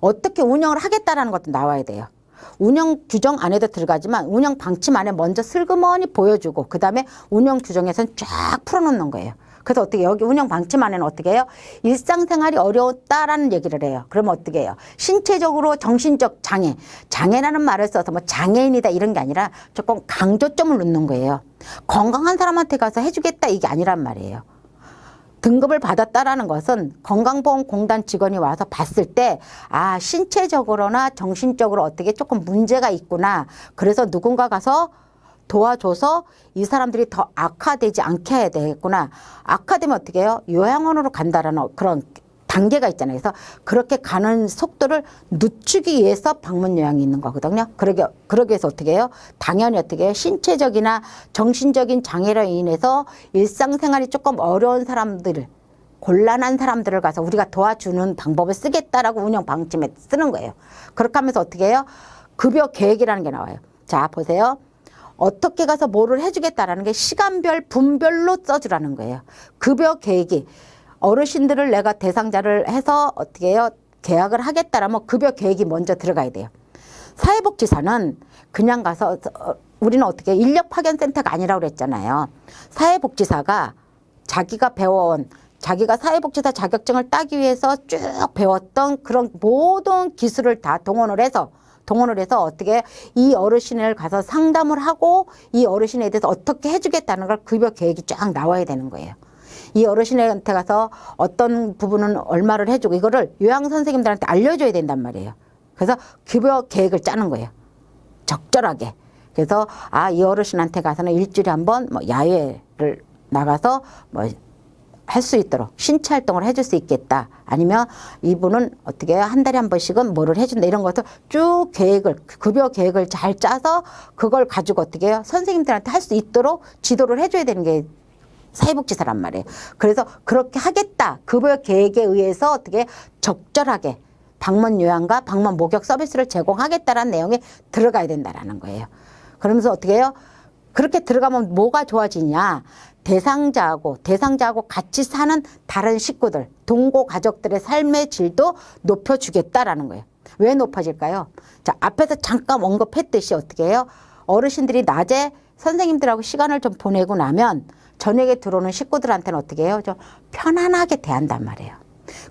어떻게 운영을 하겠다라는 것도 나와야 돼요. 운영 규정 안에도 들어가지만 운영 방침 안에 먼저 슬그머니 보여주고 그 다음에 운영 규정에서는 쫙 풀어놓는 거예요. 그래서 어떻게 여기 운영 방침 안에는 어떻게 해요? 일상생활이 어려웠다라는 얘기를 해요. 그러면 어떻게 해요? 신체적으로 정신적 장애, 장애라는 말을 써서 뭐 장애인이다 이런 게 아니라 조금 강조점을 놓는 거예요. 건강한 사람한테 가서 해주겠다 이게 아니란 말이에요. 등급을 받았다라는 것은 건강보험공단 직원이 와서 봤을 때, 아, 신체적으로나 정신적으로 어떻게 조금 문제가 있구나. 그래서 누군가 가서 도와줘서 이 사람들이 더 악화되지 않게 해야 되겠구나. 악화되면 어떻게 해요? 요양원으로 간다라는 그런 단계가 있잖아요. 그래서 그렇게 가는 속도를 늦추기 위해서 방문 요양이 있는 거거든요. 그러게, 그러기 위해서 어떻게 해요? 당연히 어떻게 해요? 신체적이나 정신적인 장애로 인해서 일상생활이 조금 어려운 사람들을 곤란한 사람들을 가서 우리가 도와주는 방법을 쓰겠다라고 운영 방침에 쓰는 거예요. 그렇게 하면서 어떻게 해요? 급여 계획이라는 게 나와요. 자, 보세요. 어떻게 가서 뭐를 해주겠다라는 게 시간별, 분별로 써주라는 거예요. 급여 계획이 어르신들을 내가 대상자를 해서 어떻게 해요? 계약을 하겠다라면 급여 계획이 먼저 들어가야 돼요. 사회복지사는 그냥 가서 어, 우리는 어떻게 인력 파견 센터가 아니라고 그랬잖아요. 사회복지사가 자기가 배워온 자기가 사회복지사 자격증을 따기 위해서 쭉 배웠던 그런 모든 기술을 다 동원을 해서 동원을 해서 어떻게 이 어르신을 가서 상담을 하고 이 어르신에 대해서 어떻게 해주겠다는 걸 급여 계획이 쫙 나와야 되는 거예요. 이 어르신한테 가서 어떤 부분은 얼마를 해주고 이거를 요양 선생님들한테 알려줘야 된단 말이에요. 그래서 급여 계획을 짜는 거예요. 적절하게. 그래서 아 이 어르신한테 가서는 일주일에 한 번 뭐 야외를 나가서 뭐 할 수 있도록 신체 활동을 해줄 수 있겠다. 아니면 이분은 어떻게? 한 달에 한 번씩은 뭐를 해준다. 이런 것을 쭉 계획을, 급여 계획을 잘 짜서 그걸 가지고 어떻게 해요? 선생님들한테 할 수 있도록 지도를 해줘야 되는 게 사회복지사란 말이에요. 그래서 그렇게 하겠다. 급여 계획에 의해서 어떻게 적절하게 방문 요양과 방문 목욕 서비스를 제공하겠다라는 내용이 들어가야 된다라는 거예요. 그러면서 어떻게 해요? 그렇게 들어가면 뭐가 좋아지냐? 대상자하고 대상자하고 같이 사는 다른 식구들, 동고 가족들의 삶의 질도 높여주겠다라는 거예요. 왜 높아질까요? 자, 앞에서 잠깐 언급했듯이 어떻게 해요? 어르신들이 낮에 선생님들하고 시간을 좀 보내고 나면 저녁에 들어오는 식구들한테는 어떻게 해요? 좀 편안하게 대한단 말이에요.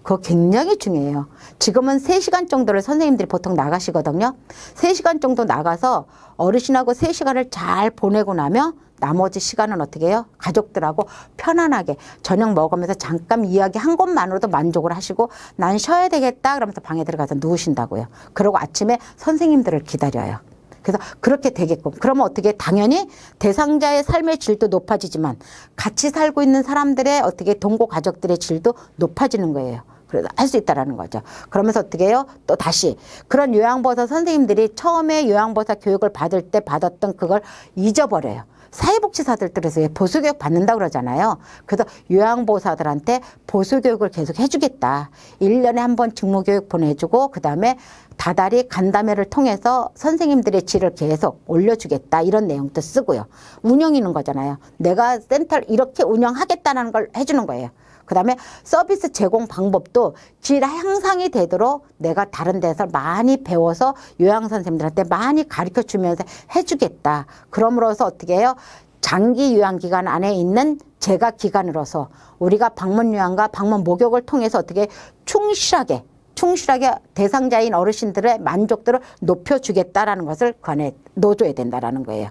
그거 굉장히 중요해요. 지금은 세시간 정도를 선생님들이 보통 나가시거든요. 세시간 정도 나가서 어르신하고 세시간을잘 보내고 나면 나머지 시간은 어떻게 해요? 가족들하고 편안하게 저녁 먹으면서 잠깐 이야기 한 것만으로도 만족을 하시고 난 쉬어야 되겠다 그러면서 방에 들어가서 누우신다고요. 그리고 아침에 선생님들을 기다려요. 그래서 그렇게 되게끔 그러면 어떻게 당연히 대상자의 삶의 질도 높아지지만 같이 살고 있는 사람들의 어떻게 동고 가족들의 질도 높아지는 거예요. 그래서 할 수 있다라는 거죠. 그러면서 어떻게 해요? 또 다시 그런 요양보호사 선생님들이 처음에 요양보호사 교육을 받을 때 받았던 그걸 잊어버려요. 사회복지사들들에서 보수교육 받는다 그러잖아요. 그래서 요양보호사들한테 보수교육을 계속 해주겠다. 1년에 한 번 직무교육 보내주고 그 다음에 다달이 간담회를 통해서 선생님들의 질을 계속 올려주겠다 이런 내용도 쓰고요. 운영이는 거잖아요. 내가 센터를 이렇게 운영하겠다는 걸 해주는 거예요. 그 다음에 서비스 제공 방법도 질 향상이 되도록 내가 다른 데서 많이 배워서 요양 선생님들한테 많이 가르쳐 주면서 해주겠다. 그럼으로써 어떻게 해요? 장기 요양 기간 안에 있는 재가 기간으로서 우리가 방문 요양과 방문 목욕을 통해서 어떻게 충실하게 충실하게 대상자인 어르신들의 만족도를 높여주겠다라는 것을 그 안에 넣어줘야 된다라는 거예요.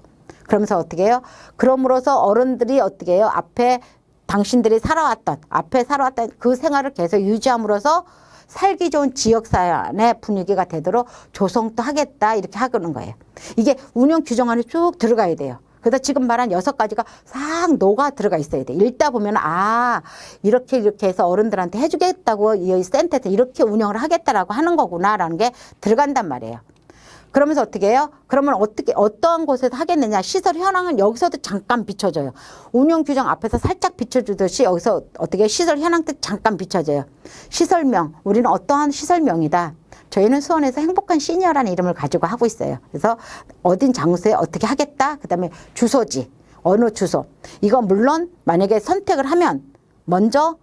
그러면서 어떻게 해요? 그럼으로써 어른들이 어떻게 해요? 앞에 당신들이 살아왔던 앞에 살아왔던 그 생활을 계속 유지함으로써 살기 좋은 지역사회의 분위기가 되도록 조성도 하겠다 이렇게 하는 거예요. 이게 운영 규정 안에 쭉 들어가야 돼요. 그래서 지금 말한 여섯 가지가 싹 녹아 들어가 있어야 돼. 읽다 보면 아 이렇게 이렇게 해서 어른들한테 해주겠다고 이 센터에서 이렇게 운영을 하겠다라고 하는 거구나라는 게 들어간단 말이에요. 그러면서 어떻게 해요? 그러면 어떻게 어떠한 곳에서 하겠느냐? 시설 현황은 여기서도 잠깐 비춰져요. 운영 규정 앞에서 살짝 비춰주듯이 여기서 어떻게 시설 현황도 잠깐 비춰져요. 시설명 우리는 어떠한 시설명이다. 저희는 수원에서 행복한 시니어라는 이름을 가지고 하고 있어요. 그래서 어딘 장소에 어떻게 하겠다. 그다음에 주소지 어느 주소. 이거 물론 만약에 선택을 하면 먼저